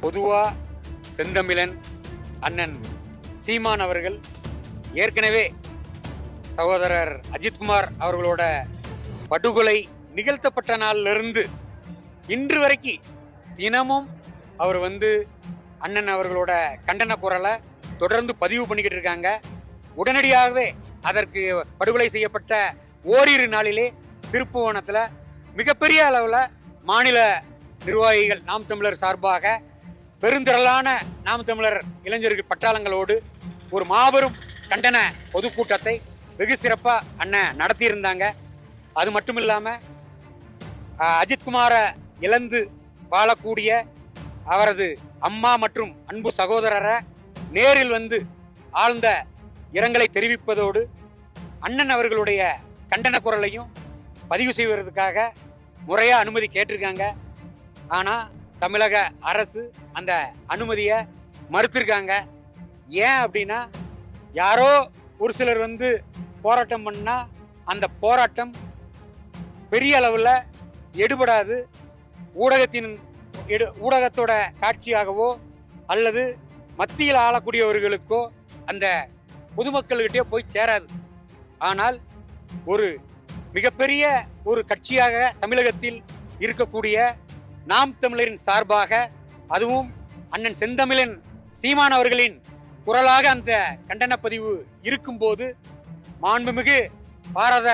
பொதுவாக செந்தமிழன் அண்ணன் சீமான் அவர்கள் ஏற்கனவே சகோதரர் அஜித்குமார் அவர்களோட படுகொலை நிகழ்த்தப்பட்ட நாளிலிருந்து இன்று வரைக்கும் தினமும் அவர் வந்து அண்ணன் அவர்களோட கண்டன குரலை தொடர்ந்து பதிவு பண்ணிக்கிட்டு இருக்காங்க. உடனடியாகவே அதற்கு படுகொலை செய்யப்பட்ட ஓரிரு நாளிலே திருப்புவனத்தில் மிகப்பெரிய அளவில் மாநில நிர்வாகிகள் நாம் தமிழர் சார்பாக பெருந்திரளான நாம் தமிழர் இளைஞர்கள் பட்டாளங்களோடு ஒரு மாபெரும் கண்டன பொதுக்கூட்டத்தை வெகு சிறப்பாக அண்ணன் நடத்தியிருந்தாங்க. அது மட்டும் இல்லாமல் அஜித்குமாரை இழந்து வாழக்கூடிய அவரது அம்மா மற்றும் அன்பு சகோதரரை நேரில் வந்து ஆழ்ந்த இரங்கலை தெரிவிப்பதோடு அண்ணன் அவர்களுடைய கண்டன குரலையும் பதிவு செய்வதற்காக முறையாக அனுமதி கேட்டிருக்காங்க. ஆனால் தமிழக அரசு அந்த அனுமதியை மறுத்திருக்காங்க. ஏன் அப்படின்னா யாரோ ஒரு சிலர் வந்து போராட்டம் பண்ணால் அந்த போராட்டம் பெரிய அளவில் எடுபடாது. ஊடகத்தின் எடு ஊடகத்தோட காட்சியாகவோ அல்லது மத்தியில் ஆளக்கூடியவர்களுக்கோ அந்த பொதுமக்கள்கிட்டயோ போய் சேராது. ஆனால் ஒரு மிகப்பெரிய ஒரு கட்சியாக தமிழகத்தில் இருக்கக்கூடிய நாம் தமிழரின் சார்பாக அதுவும் அண்ணன் செந்தமிழன் சீமான் அவர்களின் குரலாக அந்த கண்டன பதிவு இருக்கும்போது மாண்புமிகு பாரத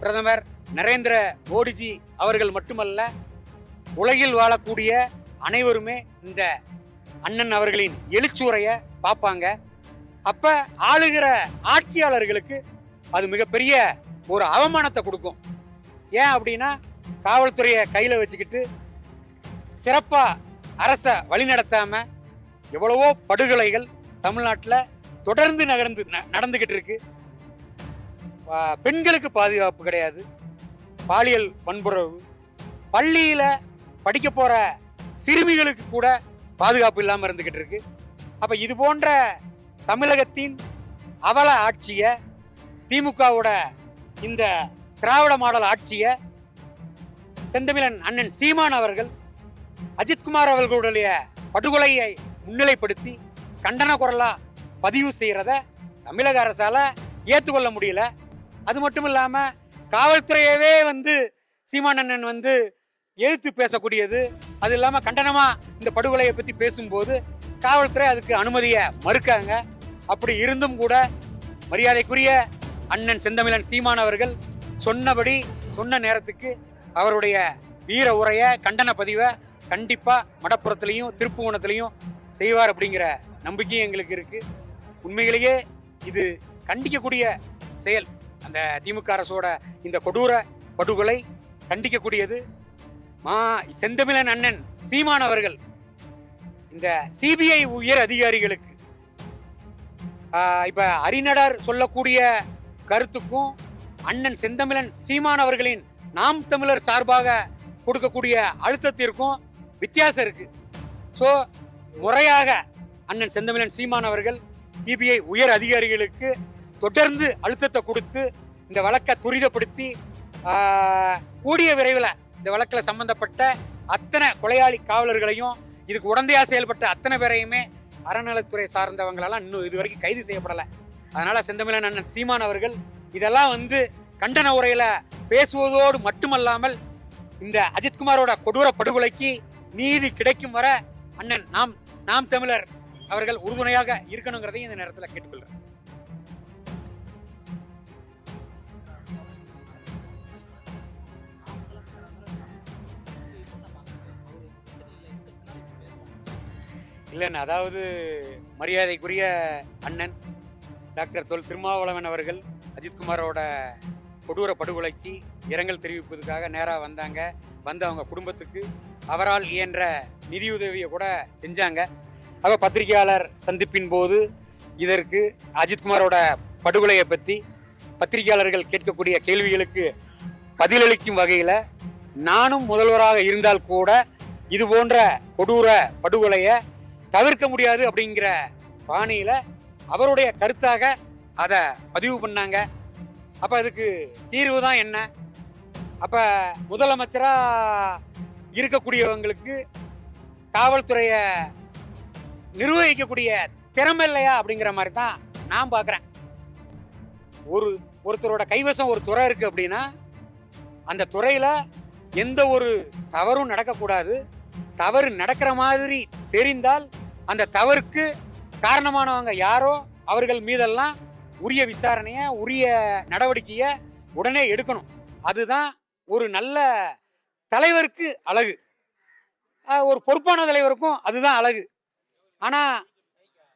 பிரதமர் நரேந்திர மோடிஜி அவர்கள் மட்டுமல்ல உலகில் வாழக்கூடிய அனைவருமே இந்த அண்ணன் அவர்களின் எழுச்சுரையை பார்ப்பாங்க. அப்ப ஆளுகிற ஆட்சியாளர்களுக்கு அது மிகப்பெரிய ஒரு அவமானத்தை கொடுக்கும். ஏன் அப்படின்னா காவல்துறையை கையில் வச்சுக்கிட்டு சிறப்பா அரசை வழிநடத்தாம எவ்வளவோ படுகொலைகள் தமிழ்நாட்டில் தொடர்ந்து நகர்ந்து ந- நடந்துகிட்டு இருக்கு. பெண்களுக்கு பாதுகாப்பு கிடையாது. பாலியல் வன்புறவு. பள்ளியில படிக்க போற சிறுமிகளுக்கு கூட பாதுகாப்பு இல்லாமல் இருந்துகிட்டு இருக்கு. அப்ப இது போன்ற தமிழகத்தின் அவல ஆட்சியை திமுகவோட இந்த திராவிட மாடல் ஆட்சியை செந்தமிழன் அண்ணன் சீமான் அவர்கள் அஜித்குமார் அவர்களுடைய படுகொலையை முன்னிலைப்படுத்தி கண்டன குரலா பதிவு செய்கிறத தமிழக அரசால் ஏற்றுக்கொள்ள முடியல. அது மட்டும் இல்லாமல் காவல்துறையவே வந்து சீமானண்ணன் வந்து எதிர்த்து பேசக்கூடியது. அது இல்லாமல் கண்டனமாக இந்த படுகொலையை பற்றி பேசும்போது காவல்துறை அதுக்கு அனுமதியை மறுக்காங்க. அப்படி இருந்தும் கூட மரியாதைக்குரிய அண்ணன் செந்தமிழன் சீமான் அவர்கள் சொன்னபடி சொன்ன நேரத்துக்கு அவருடைய வீர உரையை கண்டன பதிவை கண்டிப்பாக மடப்புறத்துலையும் திருப்புவனத்துலேயும் செய்வார் அப்படிங்கிற நம்பிக்கையும் எங்களுக்கு இருக்குது உண்மையிலேயே இது கண்டிக்கக்கூடிய செயல். அந்த திமுக அரசோட இந்த கொடூர படுகொலை கண்டிக்கக்கூடியது. மா செந்தமிழன் அண்ணன் சீமான் அவர்கள் இந்த சிபிஐ உயர் அதிகாரிகளுக்கு இப்போ இப்ப அறிநடர் சொல்லக்கூடிய கருத்துக்கும் அண்ணன் செந்தமிழன் சீமான் அவர்களின் நாம் தமிழர் சார்பாக கொடுக்கக்கூடிய அழுத்தத்திற்கும் வித்தியாசம் இருக்கு. ஸோ முறையாக அண்ணன் செந்தமிழன் சீமான் அவர்கள் சிபிஐ உயர் அதிகாரிகளுக்கு தொடர்ந்து அழுத்தத்தை கொடுத்து இந்த வழக்கை துரிதப்படுத்தி கூடிய விரைவில் இந்த வழக்கில் சம்பந்தப்பட்ட அத்தனை கொலையாளி காவலர்களையும் இதுக்கு உடந்தையாக செயல்பட்ட அத்தனை பேரையுமே அறநலத்துறை சார்ந்தவங்களெல்லாம் இன்னும் இது வரைக்கும் கைது செய்யப்படலை. அதனால் செந்தமிழன் அண்ணன் சீமான் அவர்கள் இதெல்லாம் வந்து கண்டன உரையில் பேசுவதோடு மட்டுமல்லாமல் இந்த அஜித்குமாரோட கொடூர படுகொலைக்கு நீதி கிடைக்கும் வர அண்ணன் நாம் நாம் தமிழர் அவர்கள் உறுதுணையாக இருக்கணுங்கிறதையும் இந்த நேரத்தில் கேட்டுக்கொள்கிறேன் இல்லைன்னு அதாவது மரியாதைக்குரிய அண்ணன் டாக்டர் தொல் திருமாவளவன் அவர்கள் அஜித்குமாரோட கொடூர படுகொலைக்கு இரங்கல் தெரிவிப்பதுக்காக நேராக வந்தாங்க. வந்து அவங்க குடும்பத்துக்கு அவரால் இயன்ற நிதியுதவியை கூட செஞ்சாங்க. அப்போ பத்திரிகையாளர் சந்திப்பின் போது இதற்கு அஜித்குமாரோட படுகொலையை பற்றி பத்திரிகையாளர்கள் கேட்கக்கூடிய கேள்விகளுக்கு பதிலளிக்கும் வகையில் நானும் முதல்வராக இருந்தால் கூட இது போன்ற கொடூர படுகொலையை தவிர்க்க முடியாது அப்படிங்கிற பாணியில் அவருடைய கருத்தாக அதை பதிவு பண்ணாங்க. அப்போ அதுக்கு தீர்வு தான் என்ன? அப்போ முதலமைச்சராக இருக்கக்கூடியவங்களுக்கு காவல்துறையை நிர்வகிக்கக்கூடிய திறமை இல்லையா அப்படிங்கிற மாதிரி தான் நான் பார்க்குறேன். ஒரு ஒருத்தரோட கைவசம் ஒரு துறை இருக்குது அப்படின்னா அந்த துறையில் எந்த ஒரு தவறும் நடக்கக்கூடாது. தவறு நடக்கிற மாதிரி தெரிந்தால் அந்த தவறுக்கு காரணமானவங்க யாரோ அவர்கள் மீதெல்லாம் உரிய விசாரணையை உரிய நடவடிக்கையை உடனே எடுக்கணும். அதுதான் ஒரு நல்ல தலைவருக்கு அழகு. ஒரு பொறுப்பான தலைவருக்கும் அதுதான் அழகு. ஆனால்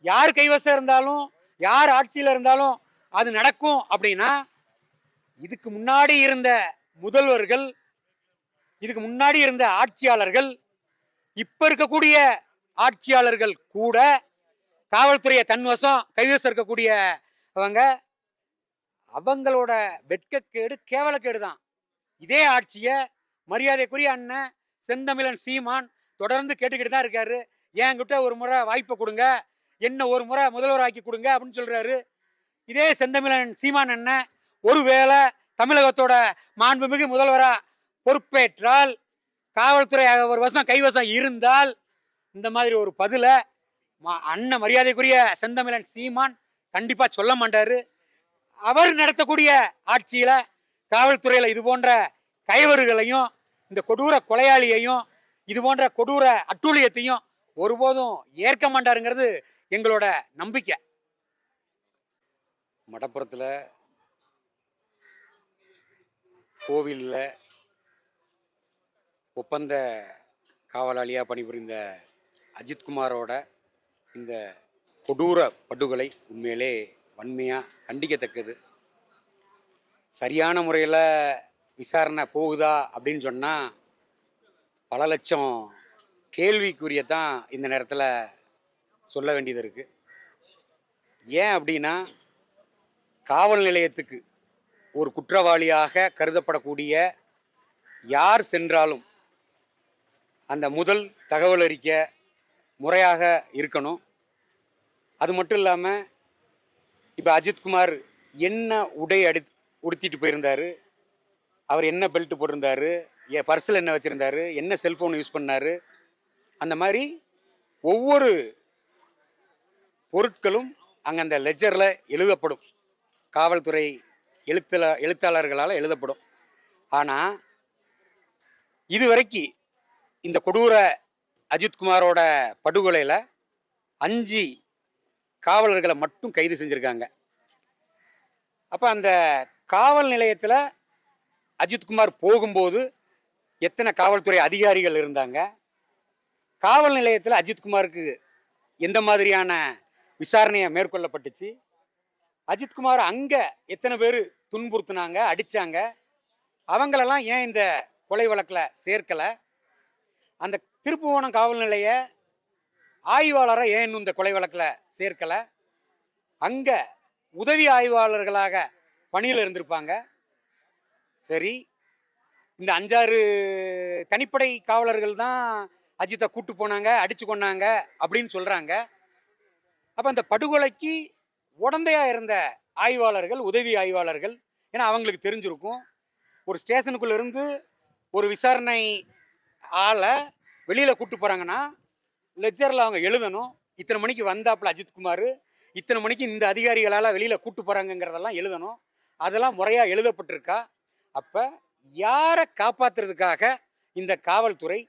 யார் கைவசம் இருந்தாலும் யார் ஆட்சியில் இருந்தாலும் அது நடக்கும் அப்படின்னா இதுக்கு முன்னாடி இருந்த முதல்வர்கள் இதுக்கு முன்னாடி இருந்த ஆட்சியாளர்கள் இப்போ இருக்கக்கூடிய ஆட்சியாளர்கள் கூட காவல்துறையை தன்வசம் கைவசம் இருக்கக்கூடிய அவங்க அவங்களோட வெட்கக்கேடு கேவலக்கேடு தான் இதே ஆட்சியை மரியாதைக்குரிய அண்ணன் செந்தமிழன் சீமான் தொடர்ந்து கேட்டுக்கிட்டு தான் இருக்காரு. என்கிட்ட ஒரு முறை வாய்ப்பை கொடுங்க. என்ன ஒரு முறை முதல்வர் ஆக்கி கொடுங்க அப்படின்னு சொல்றாரு. இதே செந்தமிழன் சீமான் அண்ணன் ஒருவேளை தமிழகத்தோட மாண்புமிகு முதல்வரா பொறுப்பேற்றால் காவல்துறை ஒரு வருஷம் கைவசம் இருந்தால் இந்த மாதிரி ஒரு பதிலை ம- அண்ணன் மரியாதைக்குரிய செந்தமிழன் சீமான் கண்டிப்பா சொல்ல மாட்டாரு. அவர் நடத்தக்கூடிய ஆட்சியில காவல்துறையில இது போன்ற கைவர்களையும் இந்த கொடூர கொலையாளியையும் இது போன்ற கொடூர அட்டூழியத்தையும் ஒருபோதும் ஏற்க மாட்டாருங்கிறது எங்களோட நம்பிக்கை. மடப்புறத்தில் கோவிலில் ஒப்பந்த காவலாளியாக பணிபுரிந்த அஜித்குமாரோட இந்த கொடூர படுகொலை உண்மையிலே வன்மையாக கண்டிக்கத்தக்கது. சரியான முறையில் விசாரணை போகுதா அப்படின்னு சொன்னால் பல லட்சம் கேள்விக்குரிய தான் இந்த நேரத்தில் சொல்ல வேண்டியது இருக்குது ஏன் அப்படின்னா காவல் நிலையத்துக்கு ஒரு குற்றவாளியாக கருதப்படக்கூடிய யார் சென்றாலும் அந்த முதல் தகவல் அறிக்கை முறையாக இருக்கணும். அது மட்டும் இல்லாமல் இப்போ அஜித்குமார் என்ன உடை அடி உடுத்திட்டு போயிருந்தார்? அவர் என்ன பெல்ட் போட்டிருந்தாரு? என் பர்ஸில் என்ன வச்சுருந்தாரு? என்ன செல்ஃபோன் யூஸ் பண்ணாரு? அந்த மாதிரி ஒவ்வொரு பொருட்களும் அங்கே அந்த லெஜரில் எழுதப்படும். காவல்துறை எழுத்தல எழுத்தாளர்களால் எழுதப்படும். ஆனால் இதுவரைக்கும் இந்த கொடூர அஜித்குமாரோட படுகொலையில் அஞ்சு காவலர்களை மட்டும் கைது செஞ்சுருக்காங்க. அப்போ அந்த காவல் நிலையத்தில் அஜித்குமார் போகும்போது எத்தனை காவல்துறை அதிகாரிகள் இருந்தாங்க? காவல் நிலையத்தில் அஜித்குமாருக்கு எந்த மாதிரியான விசாரணையை மேற்கொள்ளப்பட்டுச்சு? அஜித்குமார் அங்கே எத்தனை பேர் துன்புறுத்தினாங்க அடித்தாங்க அவங்களெல்லாம் ஏன் இந்த கொலை வழக்கில் சேர்க்கலை? அந்த திருப்புவனம் காவல் நிலைய ஆய்வாளரை ஏன் இன்னும் இந்த கொலை வழக்கில் சேர்க்கலை? அங்கே உதவி ஆய்வாளர்களாக பணியில் இருந்திருப்பாங்க. சரி. இந்த அஞ்சாறு தனிப்படை காவலர்கள் தான் அஜித்தை கூட்டு போனாங்க அடிச்சு கொண்டாங்க அப்படின்னு சொல்கிறாங்க அப்போ அந்த படுகொலைக்கு உடந்தையா இருந்த ஆய்வாளர்கள் உதவி ஆய்வாளர்கள் ஏன்னா அவங்களுக்கு தெரிஞ்சிருக்கும். ஒரு ஸ்டேஷனுக்குள்ளேருந்து ஒரு விசாரணை ஆளை வெளியில் கூப்பிட்டு போகிறாங்கன்னா லெஜரில் அவங்க எழுதணும். இத்தனை மணிக்கு வந்தாப்புல அஜித்குமார் இத்தனை மணிக்கு இந்த அதிகாரிகளால் வெளியில் கூப்பிட்டு போகிறாங்கங்கிறதெல்லாம் எழுதணும். அதெல்லாம் முறையாக எழுதப்பட்டிருக்கா? அப்போ யாரை காப்பாற்றுறதுக்காக இந்த காவல்துறை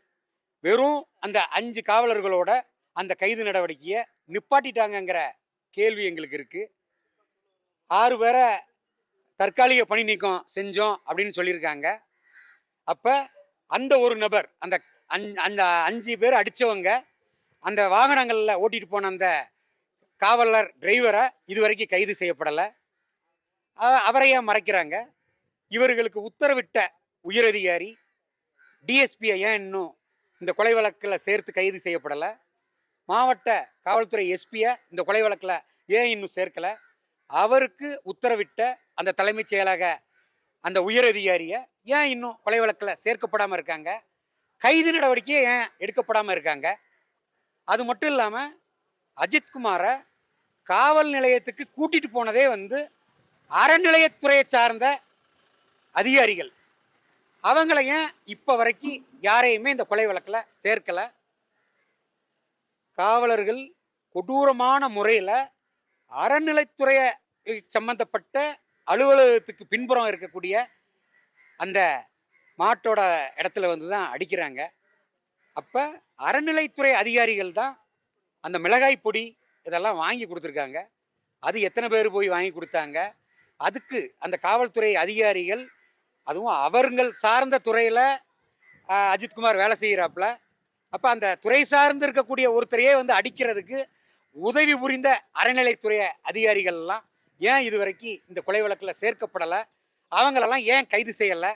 வெறும் அந்த அஞ்சு காவலர்களோட அந்த கைது நடவடிக்கையை நிப்பாட்டிட்டாங்கங்கிற கேள்வி எங்களுக்கு இருக்கு. ஆறு பேரை தற்காலிக பணி நீக்கம் செஞ்சோம் அப்படின்னு சொல்லியிருக்காங்க. அப்போ அந்த ஒரு நபர் அந்த அந்த அஞ்சு பேர் அடித்தவங்க அந்த வாகனங்களில் ஓட்டிட்டு போன அந்த காவலர் டிரைவரை இதுவரைக்கும் கைது செய்யப்படலை. அவரையே மறைக்கிறாங்க. இவர்களுக்கு உத்தரவிட்ட உயரதிகாரி டிஎஸ்பியை ஏன் இன்னும் இந்த கொலை வழக்கில் சேர்த்து கைது செய்யப்படலை? மாவட்ட காவல்துறை எஸ்பியை இந்த கொலை வழக்கில் ஏன் இன்னும் சேர்க்கலை? அவருக்கு உத்தரவிட்ட அந்த தலைமைச் செயலக அந்த உயரதிகாரியை ஏன் இன்னும் கொலை வழக்கில் சேர்க்கப்படாமல் இருக்காங்க? கைது நடவடிக்கையை ஏன் எடுக்கப்படாமல் இருக்காங்க? அது மட்டும் இல்லாமல் அஜித்குமாரை காவல் நிலையத்துக்கு கூட்டிகிட்டு போனதே வந்து அறநிலையத்துறையை சார்ந்த அதிகாரிகள். அவங்கள ஏன் இப்போ வரைக்கும் யாரையுமே இந்த கொலை வழக்கில் சேர்க்கலை? காவலர்கள் கொடூரமான முறையில் அறநிலைத்துறையை சம்பந்தப்பட்ட அலுவலகத்துக்கு பின்புறம் இருக்கக்கூடிய அந்த மாட்டோட இடத்துல வந்து தான் அடிக்கிறாங்க. அப்போ அறநிலைத்துறை அதிகாரிகள் தான் அந்த மிளகாய் பொடி இதெல்லாம் வாங்கி கொடுத்துருக்காங்க. அது எத்தனை பேர் போய் வாங்கி கொடுத்தாங்க? அதுக்கு அந்த காவல்துறை அதிகாரிகள் அதுவும் அவர்கள் சார்ந்த துறையில் அஜித்குமார் வேலை செய்கிறாப்புல அப்போ அந்த துறை சார்ந்து இருக்கக்கூடிய ஒருத்தரையே வந்து அடிக்கிறதுக்கு உதவி புரிந்த அறநிலைத்துறை அதிகாரிகள்லாம் ஏன் இது வரைக்கும் இந்த கொலை வழக்கில் சேர்க்கப்படலை? அவங்களெல்லாம் ஏன் கைது செய்யலை?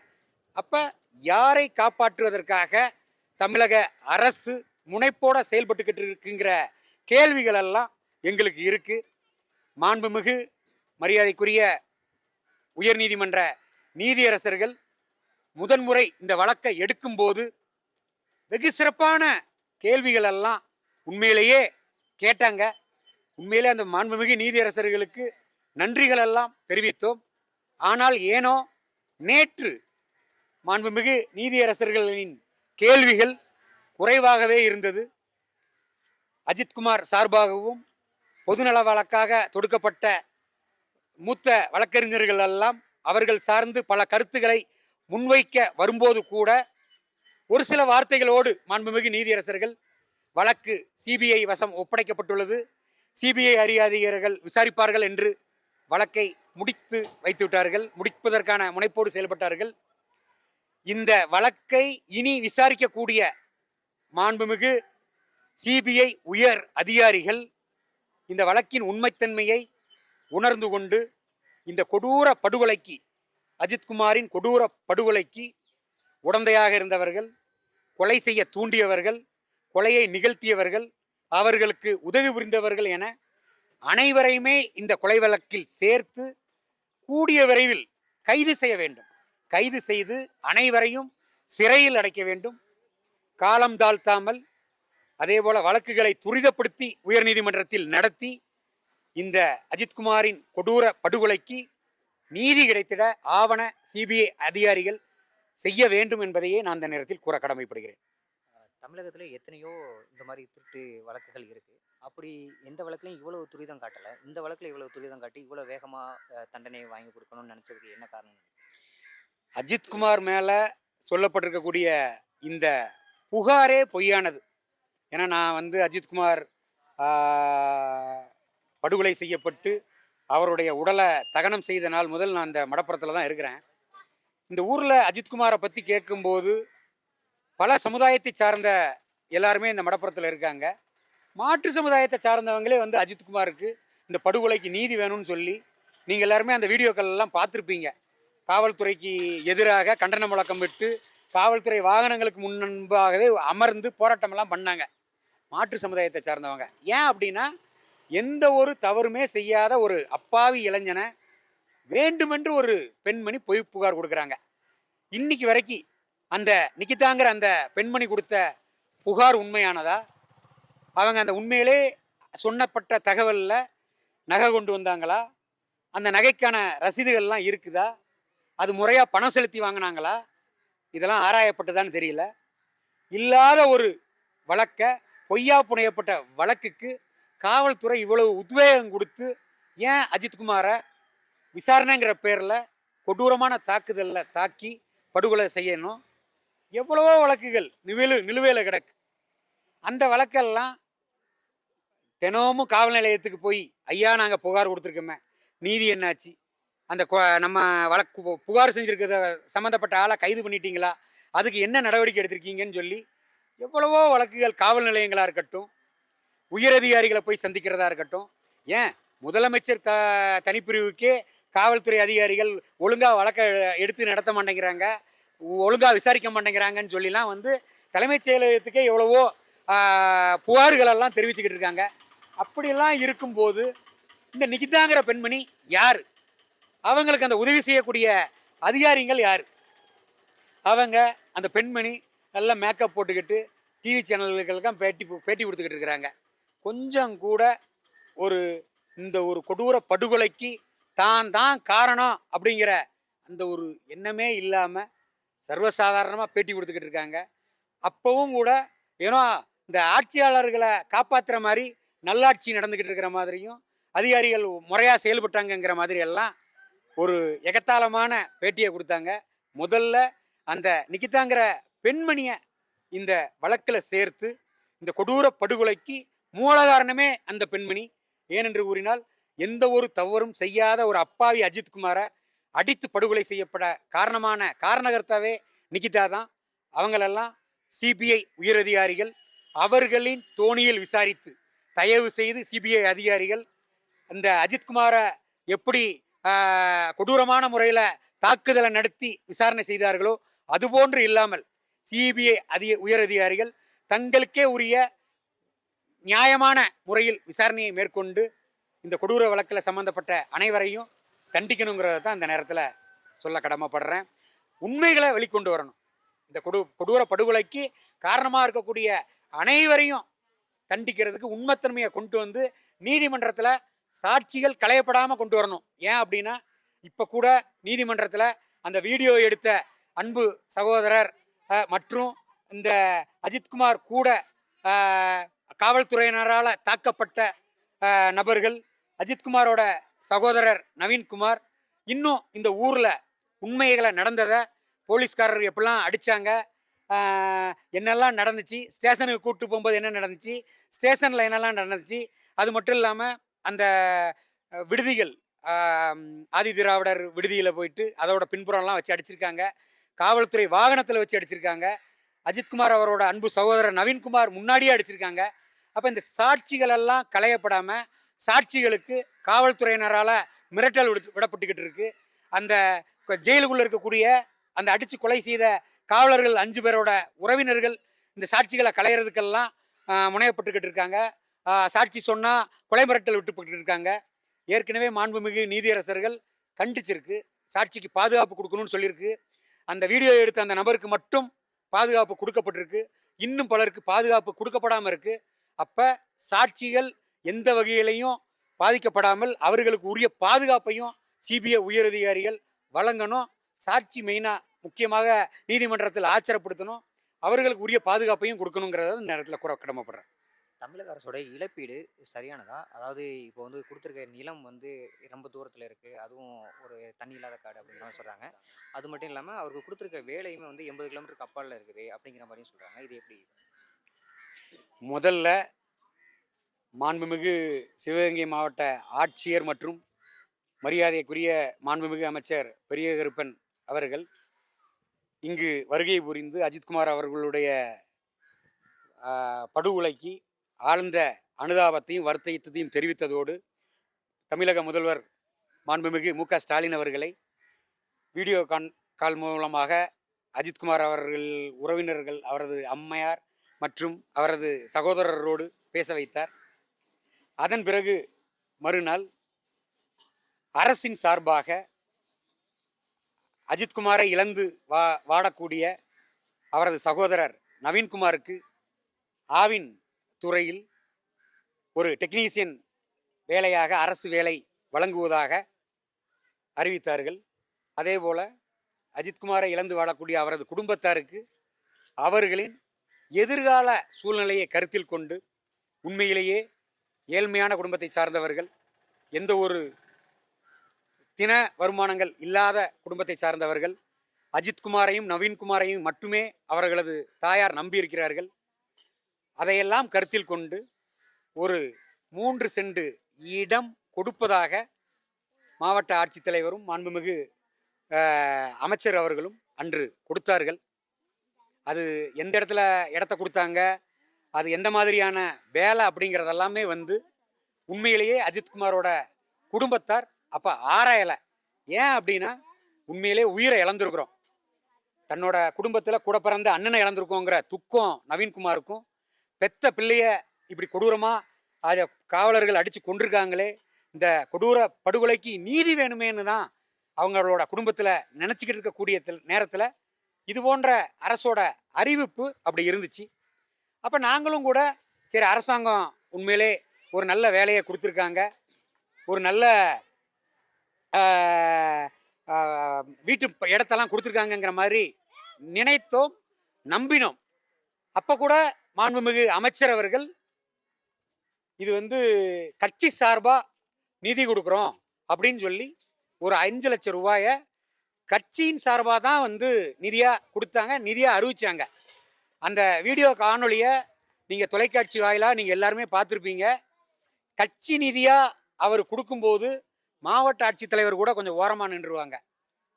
அப்போ யாரை காப்பாற்றுவதற்காக தமிழக அரசு முனைப்போட செயல்பட்டுக்கிட்டு இருக்குங்கிற கேள்விகள் எல்லாம் எங்களுக்கு இருக்குது மாண்புமிகு மரியாதைக்குரிய உயர்நீதிமன்ற நீதியரசர்கள் முதன்முறை இந்த வழக்கை எடுக்கும்போது வெகு சிறப்பான கேள்விகள் எல்லாம் உண்மையிலேயே கேட்டாங்க. உண்மையிலே அந்த மாண்புமிகு நீதியரசர்களுக்கு நன்றிகள் எல்லாம் தெரிவித்தோம். ஆனால் ஏனோ நேற்று மாண்புமிகு நீதியரசர்களின் கேள்விகள் குறைவாகவே இருந்தது. அஜித்குமார் சார்பாகவும் பொதுநல வழக்காக தொடுக்கப்பட்ட மூத்த வழக்கறிஞர்கள் எல்லாம் அவர்கள் சார்ந்து பல கருத்துக்களை முன்வைக்க வரும்போது கூட ஒரு சில வார்த்தைகளோடு மாண்புமிகு நீதியரசர்கள் வழக்கு சிபிஐ வசம் ஒப்படைக்கப்பட்டுள்ளது. சிபிஐ அதிகாரிகள் விசாரிப்பார்கள் என்று வழக்கை முடித்து வைத்துவிட்டார்கள். முடிப்பதற்கான முனைப்போடு செயல்பட்டார்கள். இந்த வழக்கை இனி விசாரிக்கக்கூடிய மாண்புமிகு சிபிஐ உயர் அதிகாரிகள் இந்த வழக்கின் உண்மைத்தன்மையை உணர்ந்து கொண்டு இந்த கொடூர படுகொலைக்கு அஜித்குமாரின் கொடூர படுகொலைக்கு உடந்தையாக இருந்தவர்கள் கொலை செய்ய தூண்டியவர்கள் கொலையை நிகழ்த்தியவர்கள் அவர்களுக்கு உதவி புரிந்தவர்கள் என அனைவரையுமே இந்த கொலை வழக்கில் சேர்த்து கூடிய விரைவில் கைது செய்ய வேண்டும். கைது செய்து அனைவரையும் சிறையில் அடைக்க வேண்டும். காலம் தாழ்த்தாமல் அதேபோல வழக்குகளை துரிதப்படுத்தி உயர்நீதிமன்றத்தில் நடத்தி இந்த அஜித்குமாரின் கொடூர படுகொலைக்கு நீதி கிடைத்திட ஆவண சிபிஐ அதிகாரிகள் செய்ய வேண்டும் என்பதையே நான் இந்த நேரத்தில் கூற கடமைப்படுகிறேன். தமிழகத்துல எத்தனையோ இந்த மாதிரி திருட்டு வழக்குகள் இருக்கு. அப்படி எந்த வழக்குலையும் இவ்வளவு துரிதம் காட்டல. இந்த வழக்குல இவ்வளவு துரிதம் காட்டி இவ்வளவு வேகமா அஹ், தண்டனையை வாங்கி கொடுக்கணும்னு நினைச்சதுக்கு என்ன காரணம்? அஜித்குமார் மேலே சொல்லப்பட்டிருக்கக்கூடிய இந்த புகாரே பொய்யானது. ஏன்னா நான் வந்து அஜித்குமார் படுகொலை செய்யப்பட்டு அவருடைய உடலை தகனம் செய்த நாள் முதல் நான் அந்த மடப்புறத்தில் தான் இருக்கிறேன். இந்த ஊரில் அஜித்குமாரை பற்றி கேட்கும்போது பல சமுதாயத்தை சார்ந்த எல்லாருமே இந்த மடப்புறத்தில் இருக்காங்க. மாற்று சமுதாயத்தை சார்ந்தவங்களே வந்து அஜித்குமாருக்கு இந்த படுகொலைக்கு நீதி வேணும்னு சொல்லி நீங்கள் எல்லாருமே அந்த வீடியோக்கள் எல்லாம் பார்த்துருப்பீங்க. காவல்துறைக்கு எதிராக கண்டன முழக்கம் விட்டு காவல்துறை வாகனங்களுக்கு முன்பாகவே அமர்ந்து போராட்டமெல்லாம் பண்ணாங்க. மாற்று சமுதாயத்தை சார்ந்தவங்க. ஏன் அப்படின்னா எந்த ஒரு தவறுமே செய்யாத ஒரு அப்பாவி இளைஞனை வேண்டுமென்று ஒரு பெண்மணி பொய் புகார் கொடுக்குறாங்க. இன்னைக்கு வரைக்கும் அந்த நிக்கிதாங்கிற அந்த பெண்மணி கொடுத்த புகார் உண்மையானதா? அவங்க அந்த உண்மையிலே சொன்னப்பட்ட தகவலில் நகை கொண்டு வந்தாங்களா? அந்த நகைக்கான ரசீதுகள்லாம் இருக்குதா? அது முறையாக பணம் செலுத்தி வாங்கினாங்களா? இதெல்லாம் ஆராயப்பட்டதான்னு தெரியல. இல்லாத ஒரு வழக்கை பொய்யா புனையப்பட்ட வழக்குக்கு காவல்துறை இவ்வளவு உத்வேகம் கொடுத்து ஏன் அஜித்குமாரை விசாரணைங்கிற பேரில் கொடூரமான தாக்குதலில் தாக்கி படுகொலை செய்யணும்? எவ்வளவோ வழக்குகள் நிலுவையில் நிலுவையில் கிடக்கு. அந்த வழக்கெல்லாம் தினமும் காவல் நிலையத்துக்கு போய் ஐயா நாங்கள் புகார் கொடுத்துருக்கோமே. நீதி என்னாச்சு? அந்த கொ- நம்ம வழக்கு பு- புகார் செஞ்சுருக்கிறத சம்மந்தப்பட்ட ஆளை கைது பண்ணிட்டீங்களா? அதுக்கு என்ன நடவடிக்கை எடுத்திருக்கீங்கன்னு சொல்லி எவ்வளவோ வழக்குகள் காவல் நிலையங்களாக இருக்கட்டும் உயரதிகாரிகளை போய் சந்திக்கிறதா இருக்கட்டும். ஏன்? முதலமைச்சர் த தனிப்பிரிவுக்கே காவல்துறை அதிகாரிகள் ஒழுங்காக வழக்கை எடுத்து நடத்த மாட்டேங்கிறாங்க. ஒழுங்காக விசாரிக்க மாட்டேங்கிறாங்கன்னு சொல்லிலாம் வந்து தலைமைச் செயலகத்துக்கே எவ்வளவோ புகார்களெல்லாம் தெரிவிச்சுக்கிட்டு இருக்காங்க. அப்படிலாம் இருக்கும்போது இந்த நிகிதாங்கிற பெண்மணி யார்? அவங்களுக்கு அந்த உதவி செய்யக்கூடிய அதிகாரிகள் யார்? அவங்க அந்த பெண்மணி நல்லா மேக்கப் போட்டுக்கிட்டு டிவி சேனல்களுக்கெல்லாம் பேட்டி பேட்டி கொடுத்துக்கிட்டு இருக்கிறாங்க. கொஞ்சம் கூட ஒரு இந்த ஒரு கொடூர படுகொலைக்கு தான் தான் காரணம் அப்படிங்கிற அந்த ஒரு எண்ணமே இல்லாமல் சர்வசாதாரணமாக பேட்டி கொடுத்துக்கிட்டு இருக்காங்க. அப்போவும் கூட ஏன்னா இந்த ஆட்சியாளர்களை காப்பாற்றுற மாதிரி நல்லாட்சி நடந்துக்கிட்டு இருக்கிற மாதிரியும் அதிகாரிகள் முறையாக செயல்பட்டாங்கங்கிற மாதிரி எல்லாம் ஒரு எகத்தாளமான பேட்டியை கொடுத்தாங்க. முதல்ல அந்த நிக்கிதாங்கிற பெண்மணியை இந்த வழக்கில் சேர்த்து இந்த கொடூர படுகொலைக்கு மூல காரணமே அந்த பெண்மணி. ஏனென்று கூறினால் எந்த ஒரு தவறும் செய்யாத ஒரு அப்பாவி அஜித்குமாரை அடித்து படுகொலை செய்யப்பட காரணமான காரணகர்த்தாவே நிகிதா தான். அவங்களெல்லாம் சிபிஐ உயரதிகாரிகள். அவர்களின் தோணியில் விசாரித்து தயவு செய்து சிபிஐ அதிகாரிகள் அந்த அஜித்குமாரை எப்படி கொடூரமான முறையில் தாக்குதலை நடத்தி விசாரணை செய்தார்களோ அதுபோன்று இல்லாமல் சிபிஐ அதிக உயரதிகாரிகள் தங்களுக்கே உரிய நியாயமான முறையில் விசாரணையை மேற்கொண்டு இந்த கொடூர வழக்கில் சம்பந்தப்பட்ட அனைவரையும் தண்டிக்கணுங்கிறத தான் இந்த நேரத்தில் சொல்ல கடமைப்படுறேன். உண்மைகளை வெளிக்கொண்டு வரணும். இந்த கொடு கொடூர படுகொலைக்கு காரணமாக இருக்கக்கூடிய அனைவரையும் தண்டிக்கிறதுக்கு உண்மைத்தன்மையை கொண்டு வந்து நீதிமன்றத்தில் சாட்சிகள் களையப்படாமல் கொண்டு வரணும். ஏன் அப்படின்னா இப்போ கூட நீதிமன்றத்தில் அந்த வீடியோ எடுத்த அன்பு சகோதரர் மற்றும் இந்த அஜித்குமார் கூட காவல்துறையினரால் தாக்கப்பட்ட நபர்கள் அஜித்குமாரோட சகோதரர் நவீன்குமார் இன்னும் இந்த ஊரில் உண்மைகளை நடந்ததை போலீஸ்காரர் எப்படிலாம் அடித்தாங்க என்னெல்லாம் நடந்துச்சு ஸ்டேஷனுக்கு கூப்பிட்டு போகும்போது என்ன நடந்துச்சு ஸ்டேஷனில் என்னெல்லாம் நடந்துச்சு அது மட்டும் இல்லாமல் அந்த விடுதிகள் ஆதி திராவிடர் விடுதியில் போயிட்டு அதோட பின்புறம்லாம் வச்சு அடிச்சிருக்காங்க காவல்துறை வாகனத்தில் வச்சு அடிச்சிருக்காங்க அஜித்குமார் அவரோட அன்பு சகோதரர் நவீன்குமார் முன்னாடியே அடிச்சிருக்காங்க அப்போ இந்த சாட்சிகள் எல்லாம் களையப்படாமல் சாட்சிகளுக்கு காவல்துறையினரால் மிரட்டல் விடு விடப்பட்டுக்கிட்டு இருக்கு. அந்த ஜெயிலுக்குள்ளே இருக்கக்கூடிய அந்த அடித்து கொலை செய்த காவலர்கள் அஞ்சு பேரோட உறவினர்கள் இந்த சாட்சிகளை களையிறதுக்கெல்லாம் முனையப்பட்டுக்கிட்டு இருக்காங்க. சாட்சி சொன்னால் கொலை மிரட்டல் விட்டுப்பட்டு இருக்காங்க. ஏற்கனவே மாண்புமிகு நீதியரசர்கள் கண்டிச்சிருக்கு. சாட்சிக்கு பாதுகாப்பு கொடுக்கணும்னு சொல்லியிருக்கு. அந்த வீடியோ எடுத்த அந்த நபருக்கு மட்டும் பாதுகாப்பு கொடுக்கப்பட்டிருக்கு. இன்னும் பலருக்கு பாதுகாப்பு கொடுக்கப்படாமல் இருக்குது அப்போ சாட்சிகள் எந்த வகையிலையும் பாதிக்கப்படாமல் அவர்களுக்கு உரிய பாதுகாப்பையும் சிபிஐ உயரதிகாரிகள் வழங்கணும். சாட்சி மெயினாக முக்கியமாக நீதிமன்றத்தில் ஆச்சரப்படுத்தணும் அவர்களுக்கு உரிய பாதுகாப்பையும் கொடுக்கணுங்கிறத இந்த நேரத்தில் கூற கடமைப்படுறேன். தமிழக அரசோட இழப்பீடு சரியானதா? அதாவது இப்போ வந்து கொடுத்துருக்க நிலம் வந்து ரொம்ப தூரத்தில் இருக்குது அதுவும் ஒரு தண்ணி இல்லாத காடு அப்படிங்கிற மாதிரி சொல்கிறாங்க அது மட்டும் இல்லாமல் அவருக்கு கொடுத்துருக்க வேலையுமே வந்து எண்பது கிலோமீட்டருக்கு அப்பாலில் இருக்குது அப்படிங்கிற மாதிரியும் சொல்கிறாங்க இது எப்படி முதல்ல மாண்புமிகு சிவகங்கை மாவட்ட ஆட்சியர் மற்றும் மரியாதைக்குரிய மாண்புமிகு அமைச்சர் பெரிய கருப்பன் அவர்கள் இங்கு வருகை புரிந்து அஜித்குமார் அவர்களுடைய படுகொலைக்கு ஆழ்ந்த அனுதாபத்தையும் வருத்தத்தையும் தெரிவித்ததோடு தமிழக முதல்வர் மாண்புமிகு மு க ஸ்டாலின் அவர்களை வீடியோ கான் கால் மூலமாக அஜித்குமார் அவர்கள் உறவினர்கள் அவரது அம்மையார் மற்றும் அவரது சகோதரரோடு பேச வைத்தார். அதன் பிறகு மறுநாள் அரசின் சார்பாக அஜித்குமாரை இழந்து வா வாடக்கூடிய அவரது சகோதரர் நவீன்குமாருக்கு ஆவின் துறையில் ஒரு டெக்னீசியன் வேலையாக அரசு வேலை வழங்குவதாக அறிவித்தார்கள். அதேபோல அஜித்குமாரை இழந்து வாழக்கூடிய அவரது குடும்பத்தாருக்கு அவர்களின் எதிர்கால சூழ்நிலையை கருத்தில் கொண்டு உண்மையிலேயே ஏழ்மையான குடும்பத்தை சார்ந்தவர்கள் எந்த ஒரு தின வருமானங்கள் இல்லாத குடும்பத்தை சார்ந்தவர்கள் அஜித்குமாரையும் நவீன்குமாரையும் மட்டுமே அவர்களது தாயார் நம்பியிருக்கிறார்கள். அதையெல்லாம் கருத்தில் கொண்டு ஒரு மூன்று செண்டு இடம் கொடுப்பதாக மாவட்ட ஆட்சித்தலைவரும் மாண்புமிகு அமைச்சர் அவர்களும் அன்று கொடுத்தார்கள். அது எந்த இடத்துல இடத்த கொடுத்தாங்க அது எந்த மாதிரியான வேலை அப்படிங்கிறதெல்லாமே வந்து உண்மையிலேயே அஜித்குமாரோட குடும்பத்தார் அப்போ ஆராயலை. ஏன் அப்படின்னா உண்மையிலே உயிரை இழந்திருக்கிறோம். தன்னோட குடும்பத்தில் கூட பிறந்த அண்ணனை இழந்திருக்கோங்கிற துக்கம் நவீன்குமாருக்கும் பெத்த பிள்ளைய இப்படி கொடூரமாக அதை காவலர்கள் அடித்து கொண்டிருக்காங்களே இந்த கொடூர படுகொலைக்கு நீதி வேணுமேன்னு தான் அவங்களோட குடும்பத்தில் நினச்சிக்கிட்டு இருக்கக்கூடிய நேரத்தில் இது போன்ற அரசோட அறிவிப்பு அப்படி இருந்துச்சு. அப்போ நாங்களும் கூட சரி அரசாங்கம் உண்மையிலே ஒரு நல்ல வேலையை கொடுத்துருக்காங்க. ஒரு நல்ல வீட்டு இடத்தெல்லாம் கொடுத்துருக்காங்கங்கிற மாதிரி நினைத்தோம் நம்பினோம். அப்போ கூட மாண்புமிகு அமைச்சர் அவர்கள் இது வந்து கட்சி சார்பாக நிதி கொடுக்குறோம் அப்படின்னு சொல்லி ஒரு அஞ்சு லட்சம் ரூபாயை கட்சியின் சார்பாக தான் வந்து நிதியாக கொடுத்தாங்க நிதியாக அறிவிச்சாங்க. அந்த வீடியோ காணொலியை நீங்கள் தொலைக்காட்சி வாயிலாக நீங்கள் எல்லாருமே பார்த்துருப்பீங்க. கட்சி நிதியாக அவர் கொடுக்கும்போது மாவட்ட ஆட்சித்தலைவர் கூட கொஞ்சம் ஓரமாக நின்றுவாங்க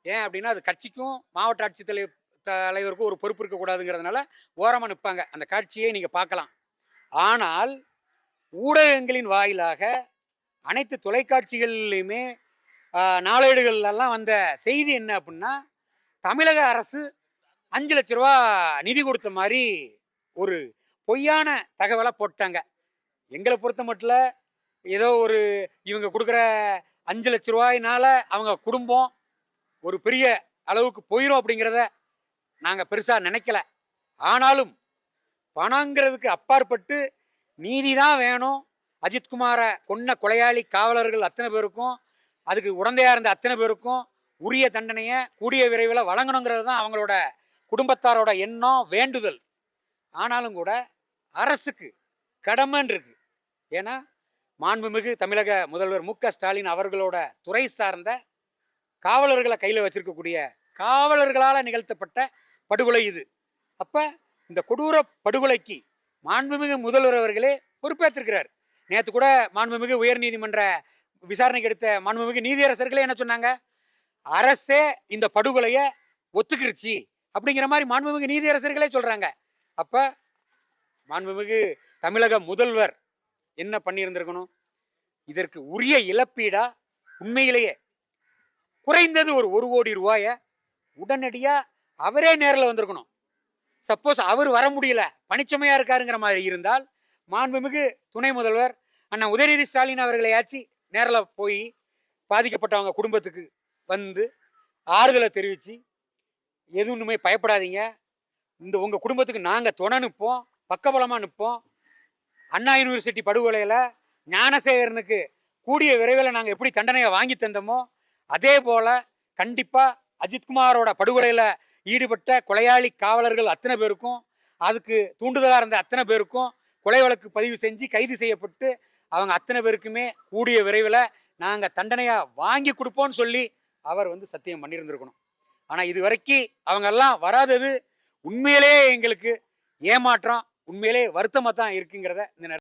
ஏன் அப்படின்னா அது கட்சிக்கும் மாவட்ட ஆட்சித்தலைவர் தலைவருக்கும் ஒரு பொறுப்பு இருக்கக்கூடாதுங்கிறதுனால ஓரமாக நிற்பாங்க அந்த காட்சியை நீங்கள் பார்க்கலாம். ஆனால் ஊடகங்களின் வாயிலாக அனைத்து தொலைக்காட்சிகள்லையுமே நாளேடுகள்லாம் வந்த செய்தி என்ன அப்படின்னா தமிழக அரசு அஞ்சு லட்ச ரூபா நிதி கொடுத்த மாதிரி ஒரு பொய்யான தகவலை போட்டாங்க. எங்களை பொறுத்த மட்டும் ஏதோ ஒரு இவங்க கொடுக்குற அஞ்சு லட்ச ரூபாயினால அவங்க குடும்பம் ஒரு பெரிய அளவுக்கு போயிடும் அப்படிங்கிறத நாங்கள் பெருசாக நினைக்கல. ஆனாலும் பணங்கிறதுக்கு அப்பாற்பட்டு நீதி தான் வேணும். அஜித்குமாரை கொன்ன கொலையாளி காவலர்கள் அத்தனை பேருக்கும் அதுக்கு உடந்தையாக இருந்த அத்தனை பேருக்கும் உரிய தண்டனையை கூடிய விரைவில் வழங்கணுங்கிறது தான் அவங்களோட குடும்பத்தாரோட எண்ணம் வேண்டுதல். ஆனாலும் கூட அரசுக்கு கடமைன்னு இருக்கு. ஏன்னா மாண்புமிகு தமிழக முதல்வர் மு ஸ்டாலின் அவர்களோட துறை சார்ந்த காவலர்களை கையில் வச்சிருக்கக்கூடிய காவலர்களால் நிகழ்த்தப்பட்ட படுகொலை இது. அப்போ இந்த கொடூர படுகொலைக்கு மாண்புமிகு முதல்வர் அவர்களே பொறுப்பேற்றிருக்கிறார் நேற்று கூட மாண்புமிகு உயர்நீதிமன்ற விசாரணைக்கு எடுத்த மாண்புமிகு நீதியரசர்களே என்ன சொன்னாங்க? அரசே இந்த படுகொலையை ஒத்துக்கிடுச்சு அப்படிங்கிற மாதிரி மாண்புமிகு நீதியரசர்களே சொல்கிறாங்க அப்போ மாண்புமிகு தமிழக முதல்வர் என்ன பண்ணியிருந்திருக்கணும்? இதற்கு உரிய இழப்பீடா? உண்மையிலேயே குறைந்தது ஒரு ஒரு கோடி ரூபாய உடனடியாக அவரே நேரில் வந்திருக்கணும். சப்போஸ் அவர் வர முடியல பணிச்சுமையா இருக்காருங்கிற மாதிரி இருந்தால் மாண்புமிகு துணை முதல்வர் அண்ணா உதயநிதி ஸ்டாலின் அவர்களையாச்சு நேரில் போய் பாதிக்கப்பட்டவங்க குடும்பத்துக்கு வந்து ஆறுதலை தெரிவித்து எதுவுமே பயப்படாதீங்க. இந்த உங்கள் குடும்பத்துக்கு நாங்கள் துணை நிற்போம் பக்கபலமாக நிற்போம். அண்ணா யூனிவர்சிட்டி படுகொலையில் ஞானசேகரனுக்கு கூடிய விரைவில் நாங்கள் எப்படி தண்டனையை வாங்கி தந்தோமோ அதே போல் கண்டிப்பாக அஜித்குமாரோட படுகொலையில் ஈடுபட்ட கொலையாளி காவலர்கள் அத்தனை பேருக்கும் அதுக்கு தூண்டுதலாக இருந்த அத்தனை பேருக்கும் கொலை வழக்கு பதிவு செஞ்சு கைது செய்யப்பட்டு அவங்க அத்தனை பேருக்குமே கூடிய விரைவில் நாங்கள் தண்டனையாக வாங்கி கொடுப்போம்னு சொல்லி அவர் வந்து சத்தியம் பண்ணியிருந்திருக்கணும். ஆனால் இது வரைக்கும் அவங்கெல்லாம் வராதது உண்மையிலேயே எங்களுக்கு ஏமாற்றம் உண்மையிலே வருத்தமாக தான் இருக்குங்கிறத இந்த